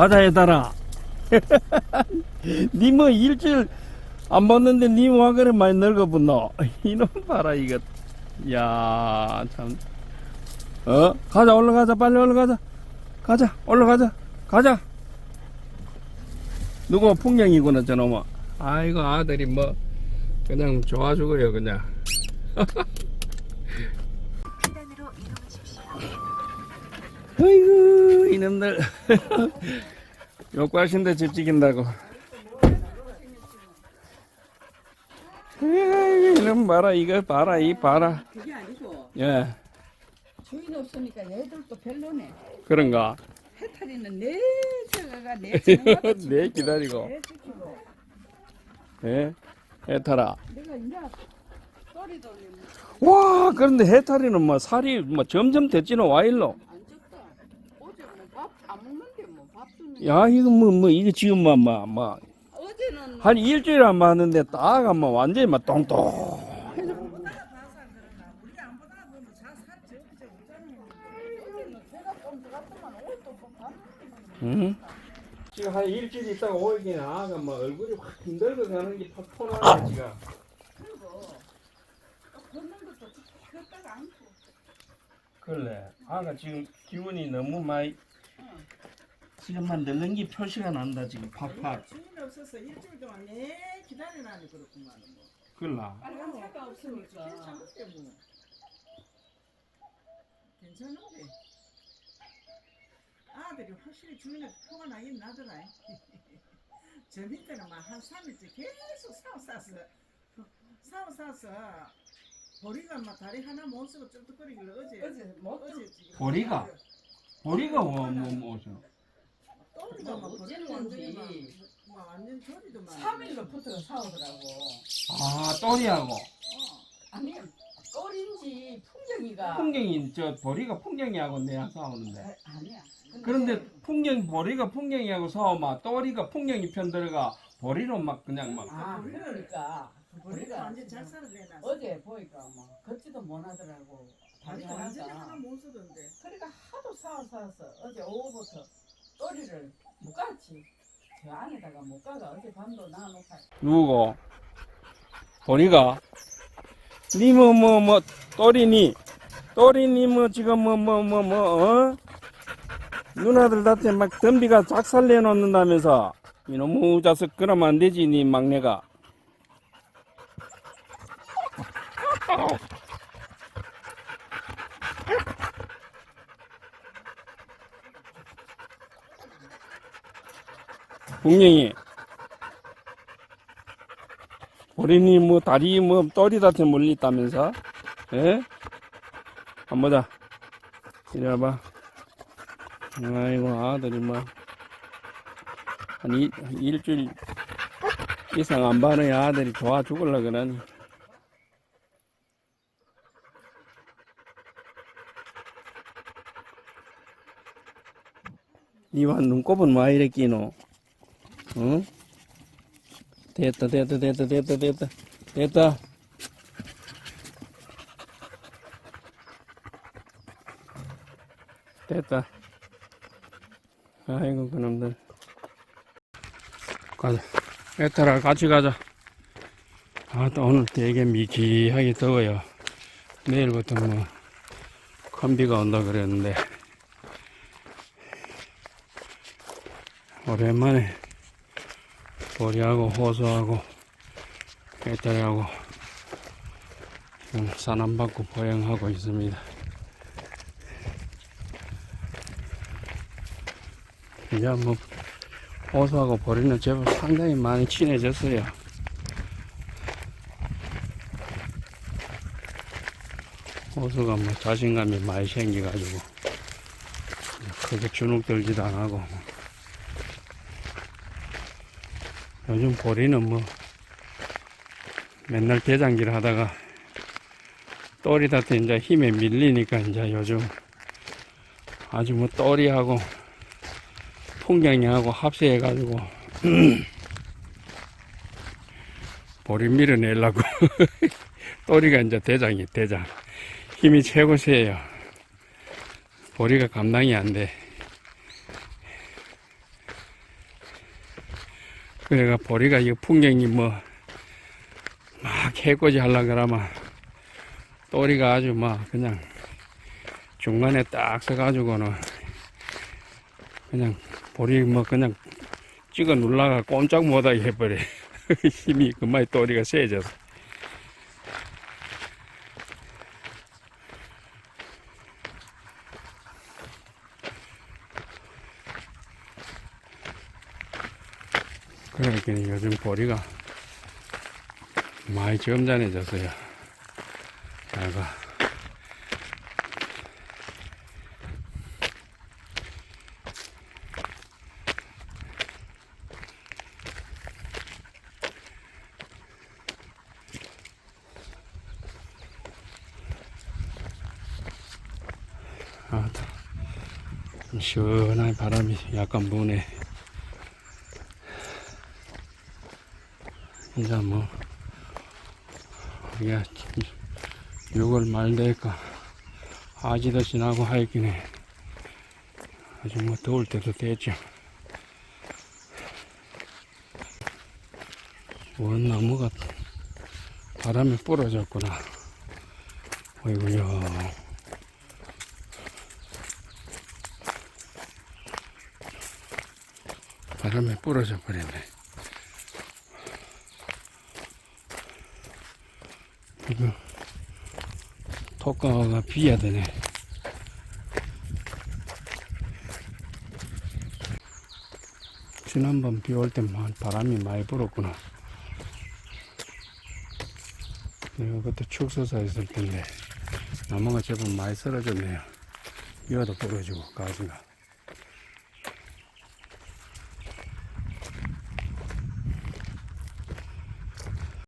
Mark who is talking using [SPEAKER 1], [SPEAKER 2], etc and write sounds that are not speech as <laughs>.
[SPEAKER 1] 가자 해달아. 니뭐 일주일 안 봤는데 니와 그래 많이 늙어붙노. <laughs> 이놈 봐라 이거. 야 참. 어? 가자 올라가자 빨리 올라가자. 가자 올라가자. 가자. 누구 풍경이구나 저놈아. 아이고 아들이 뭐 그냥 좋아 죽어요 그냥. 아이고 이놈들 <laughs> 욕과신데 집 지킨다고. 이놈 봐라 이거 봐라 이 봐라.
[SPEAKER 2] 그게 아니고
[SPEAKER 1] 예.
[SPEAKER 2] 주인 없으니까 얘들도 별로네.
[SPEAKER 1] 그런가?
[SPEAKER 2] 해탈이는 내 저가가 내 <laughs>
[SPEAKER 1] 내 기다리고.
[SPEAKER 2] 내 지키고.
[SPEAKER 1] 예 해탈아.
[SPEAKER 2] 내가 이제 소리 돌리면
[SPEAKER 1] 와 그런데 해탈이는 뭐 살이 뭐 점점 됐지는 와일로
[SPEAKER 2] 안 쪘다. 어제 뭐밥안 먹는데 뭐밥 주는.
[SPEAKER 1] 야 이거 뭐 뭐 이거 지금 뭐뭐뭐
[SPEAKER 2] 어제는
[SPEAKER 1] 한 일주일 안 봤는데 딱 한번 완전히 막 똥똥 응? 지금 한 일주일 있다가 오긴 아가 뭐 얼굴이 확 힘들고 가는 게팍 폰하네 지금. 그래 아가 지금 기운이 너무 많이 지금만 늙는 게 표시가 난다 지금 팍팍
[SPEAKER 3] 주인 없어서 일주일 동안 내 기다리라니 그렇구만 뭐.
[SPEAKER 1] 그래
[SPEAKER 2] 빨간 차가 없으니까.
[SPEAKER 3] 괜찮은데 뭐. 괜찮은데. 아들이 확실히 주인한테 표가 나긴 나더라. 저 밑에는 막한 3일째 계속 사오 싸서 사오 싸서 보리가 막 다리 하나 못 쓰고 쩔뚝거리길래 어제
[SPEAKER 2] 어제 못
[SPEAKER 3] 어제 지금
[SPEAKER 1] 보리가? 보리가 뭐뭐 뭐죠
[SPEAKER 3] 또리가 막 보리는 완전히 막, 막 완전 조리도 막
[SPEAKER 2] 3일로부터 사오더라고.
[SPEAKER 1] 아 또리하고
[SPEAKER 2] 아니 꼴인지 풍경이가.
[SPEAKER 1] 풍경이 저 보리가 풍경이하고 내가 싸우는데
[SPEAKER 2] 아, 아니야.
[SPEAKER 1] 그런데 풍경 보리가 풍경이하고 싸우면 또리가 풍경이 편들어가 보리로 막 그냥 막
[SPEAKER 2] 아 그러니까
[SPEAKER 3] 보리가
[SPEAKER 2] 우리가
[SPEAKER 3] 완전 잘 살아내놨어.
[SPEAKER 2] 어제 보니까 뭐 걷지도 못하더라고. 다리
[SPEAKER 3] 아니 완전히 하나. 못 쓰던데.
[SPEAKER 2] 그러니까 하도 사와 사와서 어제 오후부터 또리를 묶었지. 저 안에다가 묶어가 어제 밤도 놔놓고.
[SPEAKER 1] 누구고? 보리가. 니뭐 뭐 뭐 또리니? 또리니 뭐 지금 뭐 뭐 뭐 뭐 어? 누나들한테 막 덤비가 작살 내 놓는다면서. 이놈의 자식 그러면 안 되지 니 막내가 분명히 우리니 뭐 다리 뭐 또리한테 물렸다면서? 예? 한번 보자. 이리 와봐. 아이고 아들이 뭐 한 일주일 이상 안 봐는 아들이 좋아 죽을라 그러니. 니와 눈곱은 와 이래 끼노 응? 됐다 됐다 됐다 됐다 됐다 됐다. 됐다. 아이고 그놈들. 가자. 애타라 같이 가자. 아 또 오늘 되게 미지하게 더워요. 내일부터 뭐 컨비가 온다 그랬는데. 오랜만에 보리하고 호수하고 애들하고 지금 산안 받고 보행하고 있습니다. 이제 뭐 호수하고 보리는 제법 상당히 많이 친해졌어요. 호수가 뭐 자신감이 많이 생겨가지고 크게 주눅 들지도 안 하고 요즘 보리는 뭐 맨날 대장질 하다가 또리한테 이제 힘에 밀리니까 이제 요즘 아주 뭐 또리하고 풍경이하고 합세해가지고 <clears throat> 보리 밀어내려고 <laughs> 또리가 이제 대장이 대장. 힘이 최고 세요. 보리가 감당이 안돼 그래가 보리가 이 풍경이 뭐, 막 해코지 하려 그러면, 또리가 아주 막, 그냥, 중간에 딱 서가지고는, 그냥, 보리 뭐, 그냥, 찍어 눌러가 꼼짝 못하게 해버려. <laughs> 힘이 그만 또리가 세져서. 그러니까 요즘 보리가 많이 점잖해졌어요. 내가 아, 좀 시원한 바람이 약간 부네. 이제 뭐, 이게 6월 말 되니까 아지도 지나고 하였긴 해. 아주 뭐 더울 때도 됐죠. 원 나무가 바람에 부러졌구나. 어이구야. 바람에 부러져 버렸네. 이거 톡가가 비야 되네. 지난번 비 올 때만 바람이 많이 불었구나. 내가 그때 축소사 있을 텐데 나무가 제법 많이 쓰러졌네요. 비와도 부러지고 가지가.